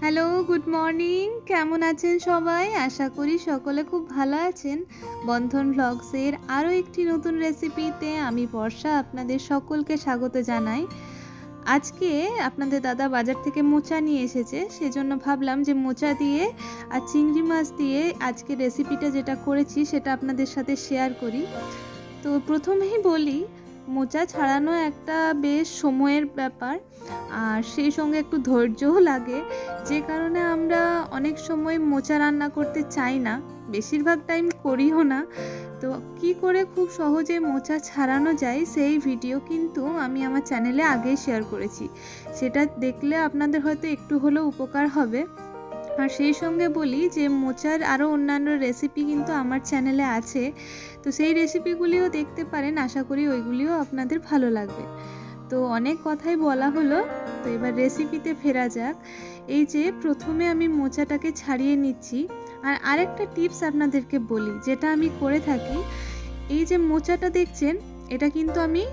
Hello good morning কেমন আছেন সবাই? আশা করি সকলে খুব ভালো আছেন। বন্ধন ভ্লগসের আরও একটি নতুন রেসিপিতে আমি বর্ষা আপনাদের সকলকে স্বাগত জানাই। আজকে আপনাদের দাদা বাজার থেকে মোচা নিয়ে এসেছে। সেজন্য ভাবলাম যে মোচা দিয়ে আর চিংড়ি মাছ দিয়ে আজকে রেসিপিটা যেটা করেছি সেটা আপনাদের সাথে শেয়ার করি। তো প্রথমেই বলি মোচা ছাড়ানো একটা বেশ সময়ের ব্যাপার। আর সেই সঙ্গে একটু ধৈর্যও লাগে। যে কারণে আমরা অনেক সময় মোচা রান্না করতে চাই না। বেশিরভাগ টাইম করিও না। তো কি করে খুব সহজে মোচা ছাড়ানো যায় সেই ভিডিও কিন্তু আমি আমার চ্যানেলে আগেই শেয়ার করেছি। সেটা দেখলে আপনাদের হয়তো একটু হলেও উপকার হবে। আর সেই সঙ্গে বলি যে মোচার আরও অন্যান্য রেসিপি কিন্তু আমার চ্যানেলে আছে। তো সেই রেসিপিগুলিও দেখতে পারেন, আশা করি ওইগুলিও আপনাদের ভালো লাগবে। তো অনেক কথাই বলা হলো, তো এবার রেসিপিতে ফেরা যাক। এই যে প্রথমে আমি মোচাটাকে ছাড়িয়ে নিচ্ছি, আর আরেকটা টিপস আপনাদেরকে বলি, যেটা আমি করে থাকি। এই যে মোচাটা দেখছেন, এটা কিন্তু আমি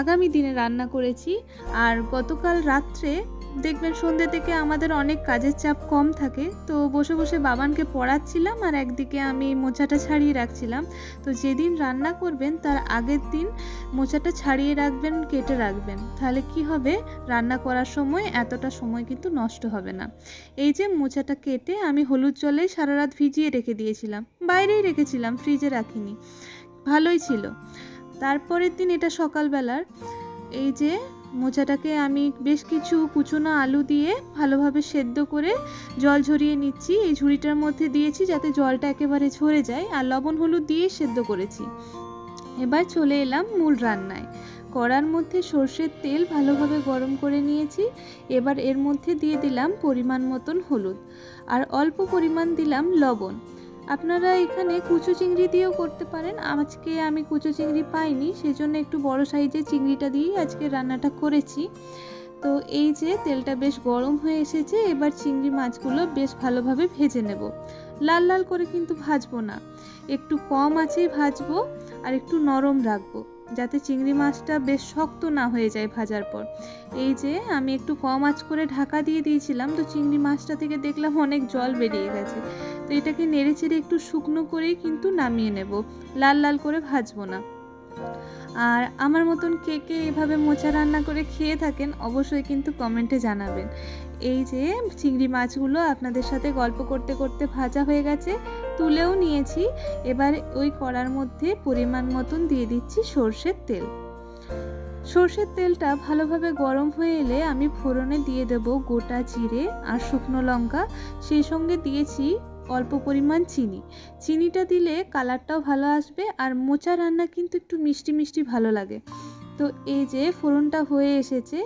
আগামী দিনে রান্না করেছি, আর গতকাল রাত্রে দেখবেন সন্ধ্যে থেকে আমাদের অনেক কাজের চাপ কম থাকে। তো বসে বসে বাবানকে পড়াচ্ছিলাম আর একদিকে আমি মোচাটা ছাড়িয়ে রাখছিলাম। তো যেদিন রান্না করবেন তার আগের দিন মোচাটা ছাড়িয়ে রাখবেন, কেটে রাখবেন। তাহলে কি হবে? রান্না করার সময় এতটা সময় কিন্তু নষ্ট হবে না। এই যে মোচাটা কেটে আমি হলুদ জলে সারা রাত ভিজিয়ে রেখে দিয়েছিলাম। বাইরেই রেখেছিলাম, ফ্রিজে রাখিনি। ভালোই ছিল। তারপরের দিন এটা সকালবেলার, এই যে মোচাটাকে আমি বেশ কিছু কুচনো আলু দিয়ে ভালোভাবে সেদ্ধ করে জল ঝরিয়ে নিচ্ছি। এই ঝুড়িটার মধ্যে দিয়েছি যাতে জলটা একেবারে ঝরে যায় আর লবণ হলুদ দিয়ে সেদ্ধ করেছি। এবার চলে এলাম মূল রান্নায়। কড়ার মধ্যে সর্ষের তেল ভালোভাবে গরম করে নিয়েছি। এবার এর মধ্যে দিয়ে দিলাম পরিমাণ মতন হলুদ। আর অল্প পরিমাণ দিলাম লবণ। আপনারা এখানে কুচু চিংড়ি দিয়েও করতে পারেন। আজকে আমি কুচু চিংড়ি পাইনি, সেজন্য একটু বড় সাইজের চিংড়িটা দিয়েই আজকে রান্নাটা করেছি। তো এই যে তেলটা বেশ গরম হয়ে এসেছে, এবার চিংড়ি মাছগুলো বেশ ভালোভাবে ভেজে নেব। লাল লাল করে কিন্তু ভাজবো না। একটু কম আছে ভাজবো আর একটু নরম রাখব। যাতে চিংড়ি মাছটা বেশ শক্ত না হয়ে যায় ভাজার পর। এই যে আমি একটু কম আঁচ করে ঢাকা দিয়ে দিয়েছিলাম, তো চিংড়ি মাছটা থেকে দেখলাম অনেক জল বেরিয়ে গেছে। তো এটাকে নেড়ে চেড়ে একটু শুকনো করেই কিন্তু নামিয়ে নেব। লাল লাল করে ভাজবো না। আর আমার মতন কে কে এভাবে মোচা রান্না করে খেয়ে থাকেন, অবশ্যই কিন্তু কমেন্টে জানাবেন। এই যে চিংড়ি মাছগুলো আপনাদের সাথে গল্প করতে করতে ভাজা হয়ে গেছে, তুলেও নিয়েছি। এবার ওই কড়ার মধ্যে পরিমাণ মতন দিয়ে দিচ্ছি সর্ষের তেল। সর্ষের তেলটা ভালোভাবে গরম হয়ে এলে আমি ফোড়নে দিয়ে দেব গোটা জিরে আর শুকনো লঙ্কা। সেই সঙ্গে দিয়েছি অল্প পরিমাণ চিনি। চিনিটা দিলে কালারটাও ভালো আসবে আর মোচা রান্না কিন্তু একটু মিষ্টি মিষ্টি ভালো লাগে। তো এই যে ফোড়নটা হয়ে এসেছে,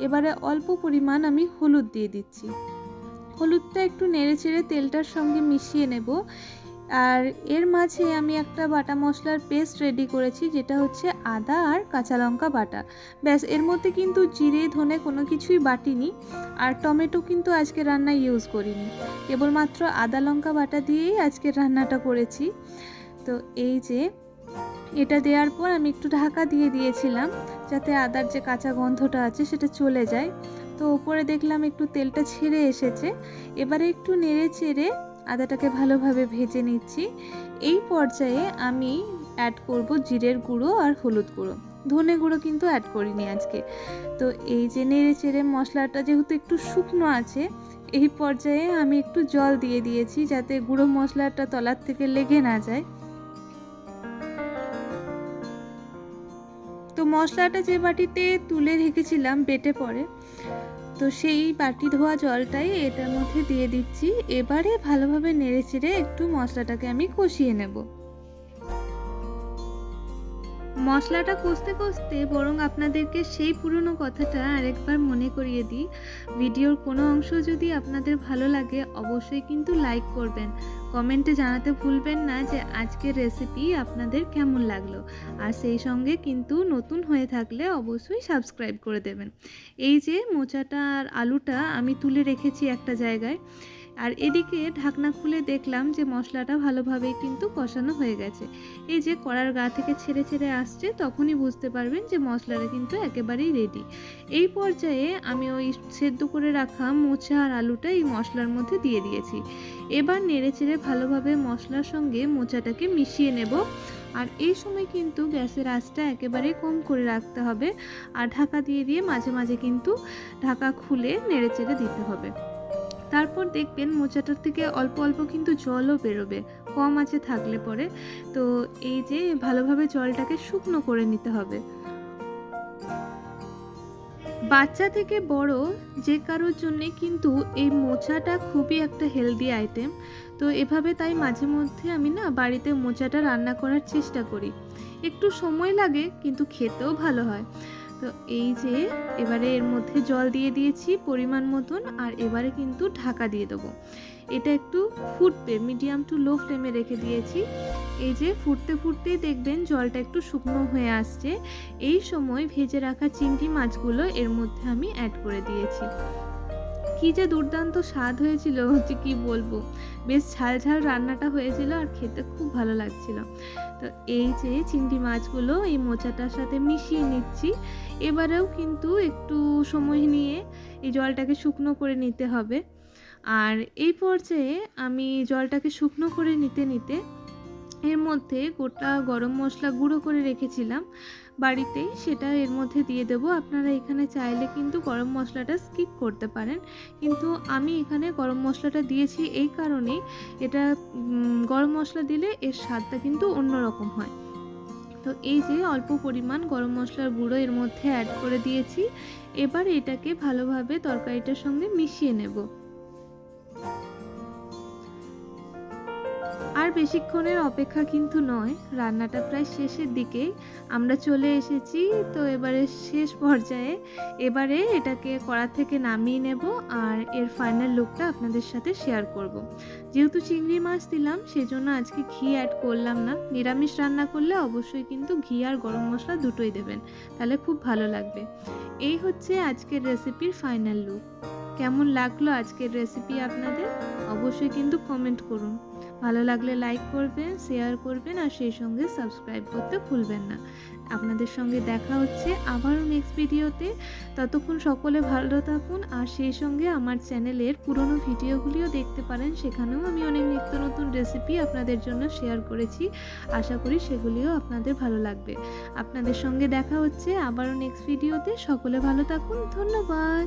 এবারে অল্প পরিমাণ আমি হলুদ দিয়ে দিচ্ছি। হলুদটা একটু নেড়ে চেড়ে তেলটার সঙ্গে মিশিয়ে নেব। আর এর মাঝে আমি একটা বাটা মশলার পেস্ট রেডি করেছি, যেটা হচ্ছে আদা আর কাঁচা লঙ্কা বাটা। ব্যাস, এর মধ্যে কিন্তু জিরে, ধনে কোনো কিছুই বাটিনি আর টমেটো কিন্তু আজকে রান্নায় ইউজ করিনি। কেবলমাত্র আদা লঙ্কা বাটা দিয়েই আজকের রান্নাটা করেছি। তো এই যে, এটা দেওয়ার পর আমি একটু ঢাকা দিয়ে দিয়েছিলাম যাতে আদার যে কাঁচা গন্ধটা আছে সেটা চলে যায়। তো ওপরে দেখলাম একটু তেলটা ছেড়ে এসেছে। এবারে একটু নেড়ে চেড়ে আদাটাকে ভালোভাবে ভেজে নিচ্ছি। এই পর্যায়ে আমি অ্যাড করব জিরের গুঁড়ো আর হলুদ গুঁড়ো। ধনে গুঁড়ো কিন্তু অ্যাড করিনি আজকে। তো এই যে নেড়ে চেড়ে মশলাটা যেহেতু একটু শুকনো আছে, এই পর্যায়ে আমি একটু জল দিয়ে দিয়েছি যাতে গুঁড়ো মশলাটা তলার থেকে লেগে না যায়। তো মশলাটা যে বাটিতে তুলে রেখেছিলাম বেটে পরে তো সেই বাটি ধোয়া জলটাই এটার মধ্যে দিয়ে দিচ্ছি। এবারে ভালোভাবে নেড়ে চেড়ে একটু মশলাটাকে আমি কষিয়ে নেব। মশলাটা কষতে কষতে বরং আপনাদেরকে সেই পুরনো কথাটা আরেকবার মনে করিয়ে দিই। ভিডিওর কোনো অংশ যদি আপনাদের ভালো লাগে, অবশ্যই কিন্তু লাইক করবেন। কমেন্টে জানাতে ভুলবেন না যে আজকের রেসিপি আপনাদের কেমন লাগল। আর সেই সঙ্গে কিন্তু নতুন হয়ে থাকলে অবশ্যই সাবস্ক্রাইব করে দেবেন। এই যে মোচাটা আর আলুটা আমি তুলে রেখেছি একটা জায়গায়। আর এদিকে ঢাকনা খুলে দেখলাম যে মশলাটা ভালোভাবেই কিন্তু কষানো হয়ে গেছে। এই যে কড়ার গা থেকে ছেড়ে ছেড়ে আসছে, তখনই বুঝতে পারবেন যে মশলাটা কিন্তু একেবারেই রেডি এই পর্যায়ে আমি ওই সেদ্ধ করে রাখা মোচা আর আলুটা এই মশলার মধ্যে দিয়ে দিয়েছি। এবার নেড়ে চেড়ে ভালোভাবে মশলার সঙ্গে মোচাটাকে মিশিয়ে নেব। আর এই সময় কিন্তু গ্যাসের আঁচটা একেবারে কম করে রাখতে হবে। আর ঢাকা দিয়ে দিয়ে মাঝে মাঝে কিন্তু ঢাকা খুলে নেড়ে চেড়ে দিতে হবে। তারপর দেখবেন মোচাটার থেকে অল্প অল্প কিন্তু জলও বেরোবে, কম আছে থাকলে পরে। তো এই যে ভালোভাবে জলটাকে শুকনো করে নিতে হবে। বাচ্চা থেকে বড় যে কারোর জন্যে কিন্তু এই মোচাটা খুবই একটা হেলদি আইটেম। তো এভাবে তাই মাঝে মধ্যে আমি না বাড়িতে মোচাটা রান্না করার চেষ্টা করি। একটু সময় লাগে কিন্তু খেতেও ভালো হয়। তো এই যে এবারে এর মধ্যে জল দিয়ে দিয়েছি পরিমাণ মতন আর এবারে কিন্তু ঢাকা দিয়ে দেবো। এটা একটু ফুটবে মিডিয়াম টু লো ফ্লেমে রেখে দিয়েছি। এই যে ফুটতে ফুটতেই দেখবেন জলটা একটু শুকনো হয়ে আসছে। এই সময় ভেজে রাখা চিংড়ি মাছগুলো এর মধ্যে আমি অ্যাড করে দিয়েছি। কি যে দুর্দান্ত স্বাদ হয়েছিল, যে কি বলব। বেশ ঝাল ঝাল রান্নাটা হয়েছিল আর খেতে খুব ভালো লাগছিল। তো এই যে চিংড়ি মাছগুলো এই মোচাটার সাথে মিশিয়ে নিচ্ছি। এবারেও কিন্তু একটু সময় নিয়ে এই জলটাকে শুকনো করে নিতে হবে। আর এই পর্যায়ে আমি জলটাকে শুকনো করে নিতে নিতে এর মধ্যে গোটা গরম মশলা গুঁড়ো করে রেখেছিলাম। বাড়িতে সেটা এর মধ্যে দিয়ে দেবো। আপনারা এখানে চাইলে কিন্তু গরম মশলাটা স্কিপ করতে পারেন। কিন্তু আমি এখানে গরম মশলাটা দিয়েছি এই কারণেই এটা গরম মশলা দিলে এর স্বাদটা কিন্তু অন্যরকম হয়। তো এই যে অল্প পরিমাণ গরম মশলার গুঁড়ো এর মধ্যে অ্যাড করে দিয়েছি। এবার এটাকে ভালোভাবে তরকারিটার সঙ্গে মিশিয়ে নেব। বেশিক্ষণের অপেক্ষা কিন্তু নয়। রান্নাটা প্রায় শেষের দিকে। আমরা চলে এসেছি, তো এবারে শেষ পর্যায়ে। এবারে এটাকে কড়া থেকে নামিয়ে নেব আর এর ফাইনাল লুকটা আপনাদের সাথে শেয়ার করব। যেহেতু চিংড়ি মাছ দিলাম, সেজন্য আজকে ঘি অ্যাড করলাম না। নিরামিষ রান্না করলে অবশ্যই কিন্তু ঘি আর গরম মশলা দুটোই দেবেন। তাহলে খুব ভালো লাগবে। এই হচ্ছে আজকের রেসিপির ফাইনাল লুক কেমন লাগল আজকের রেসিপি আপনাদের? অবশ্যই কিন্তু কমেন্ট করুন। ভালো লাগলে লাইক করবেন শেয়ার করবেন আর সেই সঙ্গে সাবস্ক্রাইব করতে ভুলবেন না। আপনাদের সঙ্গে দেখা হচ্ছে আবারও নেক্সট ভিডিওতে ততক্ষণ সকলে ভালো থাকুন আর সেই সঙ্গে আমার চ্যানেলের পুরনো ভিডিওগুলিও দেখতে পারেন। সেখানেও আমি অনেক নিত্য নতুন রেসিপি আপনাদের জন্য শেয়ার করেছি। আশা করি সেগুলিও আপনাদের ভালো লাগবে। আপনাদের সঙ্গে দেখা হচ্ছে আবারও নেক্সট ভিডিওতে সকলে ভালো থাকুন, ধন্যবাদ।